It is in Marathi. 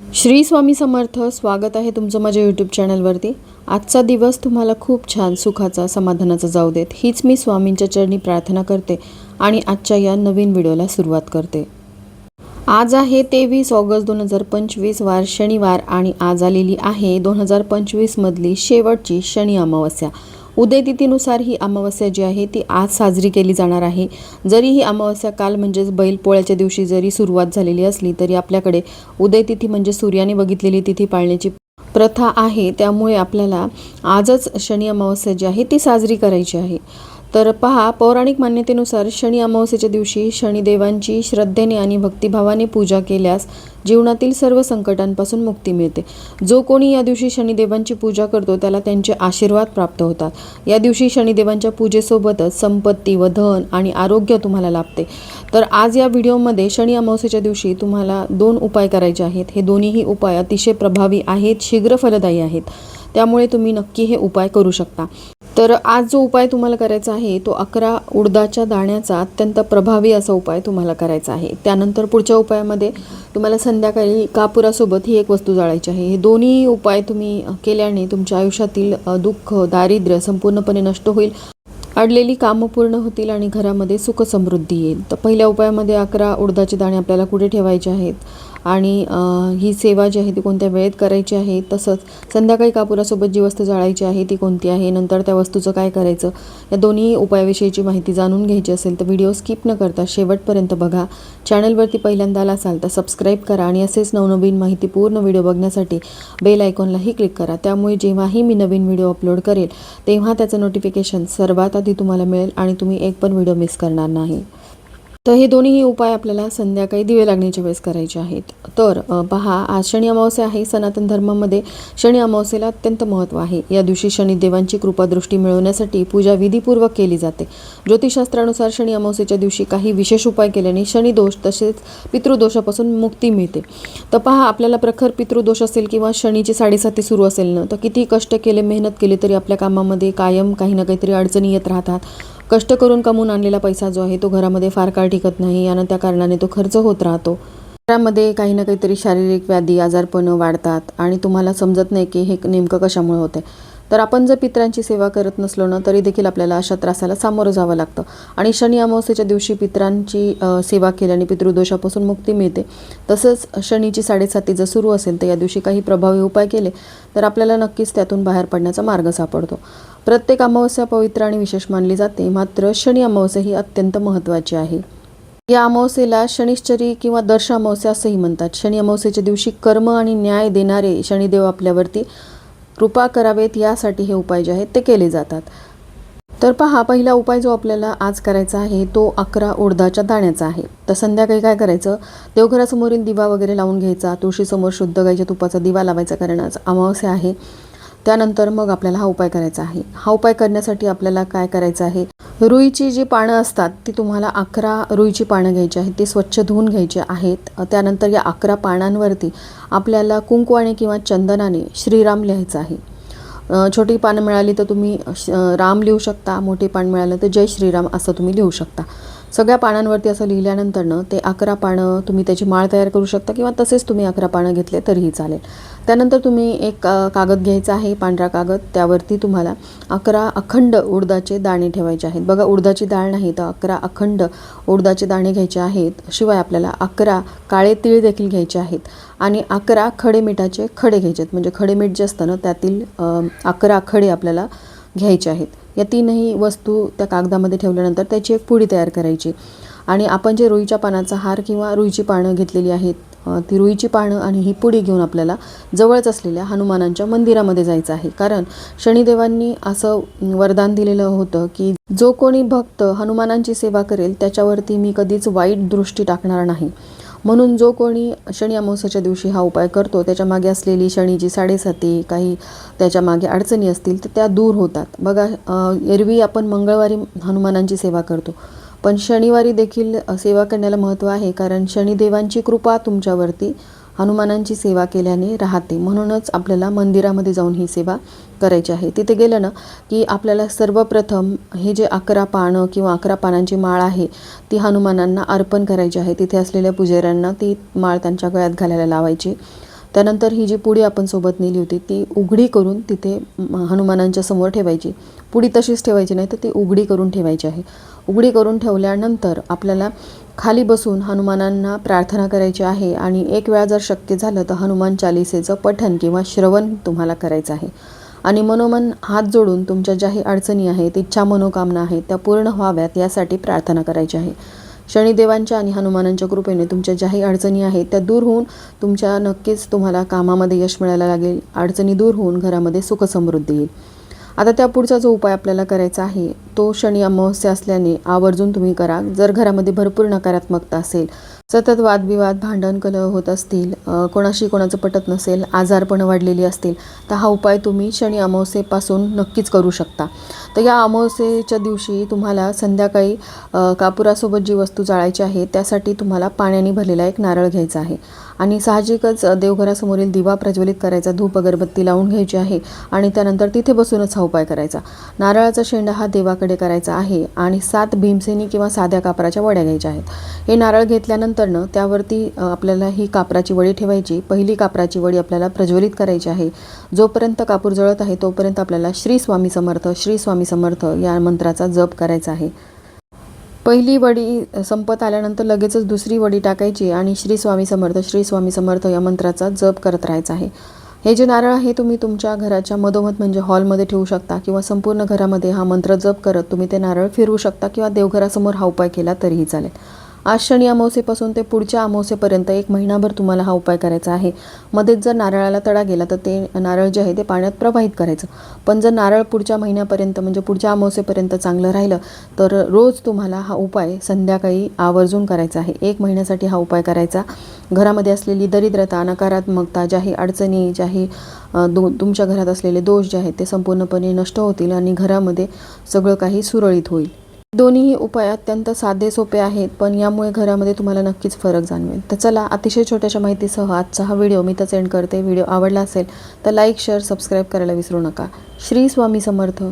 श्री स्वामी समर्थ स्वागत आहे तुमचं माझ्या यूट्यूब चॅनलवरती आजचा दिवस तुम्हाला खूप छान सुखाचा समाधानाचा जाऊ देत. हीच मी स्वामींच्या चरणी प्रार्थना करते आणि आजच्या या नवीन व्हिडिओला सुरुवात करते. आज आहे तेवीस ऑगस्ट दोन हजार पंचवीस वार शनिवार आणि आज आलेली आहे दोन हजार पंचवीसमधली शेवटची शनी अमावस्या. उदयतिथीनुसार ही अमावस्या जी आहे ती आज साजरी केली जाणार आहे. जरी ही अमावस्या काल म्हणजेच बैलपोळ्याच्या दिवशी जरी सुरुवात झालेली असली तरी आपल्याकडे उदयतिथी म्हणजे सूर्याने बघितलेली तिथी पाळण्याची प्रथा आहे. त्यामुळे आपल्याला आजच शनी अमावस्या जी आहे ती साजरी करायची आहे. तर पहा पौराणिक मान्यतेनुसार शनी अमावस्येच्या दिवशी शनिदेवांची श्रद्धेने आणि भक्तिभावाने पूजा केल्यास जीवनातील सर्व संकटांपासून मुक्ती मिळते. जो कोणी या दिवशी शनिदेवांची पूजा करतो त्याला त्यांचे आशीर्वाद प्राप्त होतात. या दिवशी शनिदेवांच्या पूजेसोबतच संपत्ती व धन आणि आरोग्य तुम्हाला लाभते. तर आज या व्हिडिओमध्ये शनी अमावस्येच्या दिवशी तुम्हाला दोन उपाय करायचे आहेत. हे दोन्हीही उपाय अतिशय प्रभावी आहेत शीघ्र फलदायी आहेत. त्यामुळे तुम्ही नक्की हे उपाय करू शकता. तर आज जो उपाय तुम्हाला करायचा आहे तो अकरा उडदाच्या दाण्याचा अत्यंत प्रभावी असा उपाय तुम्हाला करायचा आहे. त्यानंतर पुढच्या उपायामध्ये तुम्हाला संध्याकाळी कापुरासोबत ही एक वस्तू जाळायची आहे. हे दोन्ही उपाय तुम्ही केल्याने तुमच्या आयुष्यातील दुःख दारिद्र्य संपूर्णपणे नष्ट होईल. अडलेली कामं पूर्ण होतील आणि घरामध्ये सुख समृद्धी येईल. तर पहिल्या उपायामध्ये अकरा उडदाचे दाणे आपल्याला कुठे ठेवायचे आहेत? आणि ही सेवा जी आहे ती कोणत्या वेळेत करायची आहे तसंच संध्याकाळी कापुरासोबत जी वस्तू जाळायची आहे ती कोणती आहे नंतर त्या वस्तूचं काय करायचं या दोन्ही उपायाविषयीची माहिती जाणून घ्यायची असेल तर व्हिडिओ स्किप न करता शेवटपर्यंत बघा. चॅनलवरती पहिल्यांदा आला असाल तर सबस्क्राईब करा आणि असेच नवनवीन माहिती पूर्ण व्हिडिओ बघण्यासाठी बेल आयकॉनलाही क्लिक करा. त्यामुळे जेव्हाही मी नवीन व्हिडिओ अपलोड करेल तेव्हा त्याचं नोटिफिकेशन सर्वात आधी तुम्हाला मिळेल आणि तुम्ही एक पण व्हिडिओ मिस करणार नाही. तर हे दोन्हीही उपाय आपल्याला संध्याकाळी दिवे लागण्याच्या वेळेस करायचे आहेत. तर पहा आज शनी अमावस्या आहे. सनातन धर्मामध्ये शनी अमावस्येला अत्यंत महत्त्व आहे. या दिवशी शनिदेवांची कृपादृष्टी मिळवण्यासाठी पूजा विधीपूर्वक केली जाते. ज्योतिषशास्त्रानुसार शनी अमावस्येच्या दिवशी काही विशेष उपाय केल्याने शनिदोष तसेच पितृदोषापासून मुक्ती मिळते. तर पहा आपल्याला प्रखर पितृदोष असेल किंवा शनीची साडेसाती सुरू असेल ना तर किती कष्ट केले मेहनत केली तरी आपल्या कामामध्ये कायम काही ना काहीतरी अडचणी येत राहतात. कष्ट करून कमवून आणलेला पैसा जो आहे तो घरामध्ये फार काळ टिकत नाही. आणि त्या कारणाने तो खर्च होत राहतो. घरामध्ये काही ना काहीतरी शारीरिक व्याधी आजारपण वाढतात आणि तुम्हाला समजत नाही की हे नेमकं कशामुळे होते तर आपण जर पित्रांची सेवा करत नसलो ना तरी देखील आपल्याला अशा त्रासाला सामोरं जावं लागतं. आणि शनी अमावस्येच्या दिवशी पित्रांची सेवा केल्याने पितृदोषापासून मुक्ती मिळते. तसंच शनीची साडेसाती जर सुरू असेल तर या दिवशी काही प्रभावी उपाय केले तर आपल्याला नक्कीच त्यातून बाहेर पडण्याचा मार्ग सापडतो. प्रत्येक अमावस्या पवित्र आणि विशेष मानली जाते. मात्र शनी अमावस्या ही अत्यंत महत्त्वाची आहे. या अमावस्येला शनिश्चरी किंवा दर्श अमावस्या असंही म्हणतात. शनी अमावस्येच्या दिवशी कर्म आणि न्याय देणारे शनिदेव आपल्यावरती कृपा करावेत यासाठी हे उपाय जे आहेत ते केले जातात. तर पहा हा पहिला उपाय जो आपल्याला आज करायचा आहे तो अकरा उडदाच्या दाण्याचा आहे. तर संध्याकाळी काय करायचं? देवघरासमोरील दिवा वगैरे लावून घ्यायचा तुळशीसमोर शुद्ध गाईच्या तुपाचा दिवा लावायचा कारण आज अमावस्या आहे. त्यानंतर मग आपल्याला हा उपाय करायचा आहे. हा उपाय करण्यासाठी आपल्याला काय करायचं आहे? रुईची जी पानं असतात ती तुम्हाला अकरा रुईची पानं घ्यायची आहेत. ती स्वच्छ धुवून घ्यायची आहेत. त्यानंतर या अकरा पानांवरती आपल्याला कुंकवाने किंवा चंदनाने श्रीराम लिहायचं आहे. छोटी पानं मिळाली तर तुम्ही श- राम लिहू शकता. मोठी पान मिळालं तर जय श्रीराम असं तुम्ही लिहू शकता. सगळ्या पानांवरती असं लिहिल्यानंतरनं ते अकरा पानं तुम्ही त्याची माळ तयार करू शकता किंवा तसेच तुम्ही अकरा पानं घेतले तरीही चालेल. त्यानंतर तुम्ही एक कागद घ्यायचा आहे पांढरा कागद. त्यावरती तुम्हाला अकरा अखंड उडदाचे दाणे ठेवायचे आहेत. बघा उडदाची डाळ नाही तर अकरा अखंड उडदाचे दाणे घ्यायचे आहेत. शिवाय आपल्याला अकरा काळे तीळ देखील घ्यायचे आहेत आणि अकरा खडे मिठाचे खडे घ्यायचे आहेत. म्हणजे खडे मीठ जे असतं ना त्यातील अकरा खडे आपल्याला घ्यायचे आहेत. या तीनही वस्तू त्या कागदामध्ये ठेवल्यानंतर त्याची एक पुडी तयार करायची. आणि आपण जे रुईच्या पानाचा हार किंवा रुईची पानं घेतलेली आहेत ती रुईची पानं आणि ही पुडी घेऊन आपल्याला जवळच असलेल्या हनुमानांच्या मंदिरामध्ये जायचं आहे. कारण शनिदेवांनी असं वरदान दिलेलं होतं की जो कोणी भक्त हनुमानांची सेवा करेल त्याच्यावरती मी कधीच वाईट दृष्टी टाकणार नाही. म्हणून जो कोणी शनी अमावस्याच्या दिवशी हा उपाय करतो त्याच्यामागे असलेली शनीची साडेसाती काही त्याच्यामागे अडचणी असतील तर त्या दूर होतात. बघा एरवी आपण मंगळवारी हनुमानांची सेवा करतो. पण शनिवारी देखील सेवा करण्याला महत्त्व आहे कारण शनिदेवांची कृपा तुमच्यावरती हनुमानांची सेवा केल्याने राहते. म्हणूनच आपल्याला मंदिरामध्ये जाऊन ही सेवा करायची आहे. तिथे गेलं ना की आपल्याला सर्वप्रथम हे जे अकरा पानं किंवा अकरा पानांची माळ आहे ती हनुमानांना अर्पण करायची आहे. तिथे असलेल्या पुजाऱ्यांना ती माळ त्यांच्या गळ्यात घालायला लावायची. त्यानंतर ही जी पुडी आपण सोबत नेली होती ती उघडी करून तिथे हनुमानांच्या समोर ठेवायची. पुडी तशीच ठेवायची नाही तर ती उघडी करून ठेवायची आहे. उघडी करून ठेवल्यानंतर आपल्याला खाली बसून हनुमानांना प्रार्थना करायची आहे आणि एक वेळा जर शक्य झालं तर हनुमान चालिसेचं पठन किंवा श्रवण तुम्हाला करायचं आहे. आणि मनोमन हात जोडून तुमच्या ज्याही अडचणी आहेत इच्छा मनोकामना आहेत त्या पूर्ण व्हाव्यात यासाठी प्रार्थना करायची आहे. शनिदेवांच्या आणि हनुमानांच्या कृपेने तुमच्या ज्याही अडचणी आहेत त्या दूर होऊन तुमच्या नक्कीच तुम्हाला कामामध्ये यश मिळायला लागेल. अडचणी दूर होऊन घरामध्ये सुखसमृद्धी येईल. आता त्या पुढचा जो उपाय आपल्याला करायचा आहे तो शनी अमावस्या असल्याने आवर्जून तुम्ही करा. जर घरामध्ये भरपूर नकारात्मकता असेल सतत वादविवाद भांडण कलह होत असतील कोणाशी कोणाचं पटत नसेल आजारपणं वाढलेली असतील तर हा उपाय तुम्ही शनी अमावस्येपासून नक्कीच करू शकता. तर या अमावस्येच्या दिवशी तुम्हाला संध्याकाळी कापुरासोबत जी वस्तू जाळायची आहे त्यासाठी तुम्हाला पाण्याने भरलेला एक नारळ घ्यायचा आहे. आणि साहजिकच देवघरासमोरील दिवा प्रज्वलित करायचा धूप अगरबत्ती लावून घ्यायची आहे आणि त्यानंतर तिथे बसूनच हा उपाय करायचा. नारळाचा शेंडा हा देवाकडे करायचा आहे आणि सात भीमसेनी किंवा साध्या कापराच्या वड्या घ्यायच्या आहेत. हे नारळ घेतल्यानंतर उतरणं त्यावरती आपल्याला ही कापराची वडी ठेवायची. पहिली कापराची वडी आपल्याला प्रज्वलित करायची आहे. जोपर्यंत कापूर जळत आहे तोपर्यंत आपल्याला श्री स्वामी समर्थ श्री स्वामी समर्थ या मंत्राचा जप करायचा आहे. पहिली वडी संपत आल्यानंतर लगेचच दुसरी वडी टाकायची आणि श्री स्वामी समर्थ श्री स्वामी समर्थ या मंत्राचा जप करत राहायचा आहे. हे जे नारळ आहे तुम्ही तुमच्या घराच्या मधोमध म्हणजे हॉलमध्ये ठेवू शकता किंवा संपूर्ण घरामध्ये हा मंत्र जप करत तुम्ही ते नारळ फिरवू शकता किंवा देवघरासमोर हा उपाय केला तरीही चालेल. आज शनी ते पुढच्या अमावसेपर्यंत एक महिनाभर तुम्हाला हा उपाय करायचा आहे. मध्येच जर नारळाला तडा गेला तर ते नारळ जे आहे ते पाण्यात प्रवाहित करायचं. पण जर नारळ पुढच्या महिन्यापर्यंत म्हणजे पुढच्या अमावसेपर्यंत चांगलं राहिलं तर रोज तुम्हाला हा उपाय संध्याकाळी आवर्जून करायचा आहे. एक महिन्यासाठी हा उपाय करायचा. घरामध्ये असलेली दरिद्रता नकारात्मकता ज्याही अडचणी ज्याही आहे दो तुमच्या घरात असलेले दोष जे आहेत ते संपूर्णपणे नष्ट होतील आणि घरामध्ये सगळं काही सुरळीत होईल. दोन्ही उपाय अत्यंत साधे सोपे आहेत पण यामुळे घरामध्ये तुम्हाला नक्कीच फरक जाणवेल. तर चला अतिशय छोट्याशा माहितीसह आजचा हा व्हिडिओ मी तर सेंड करते. व्हिडिओ आवडला असेल तर लाईक शेअर सबस्क्राईब करायला विसरू नका. श्री स्वामी समर्थ.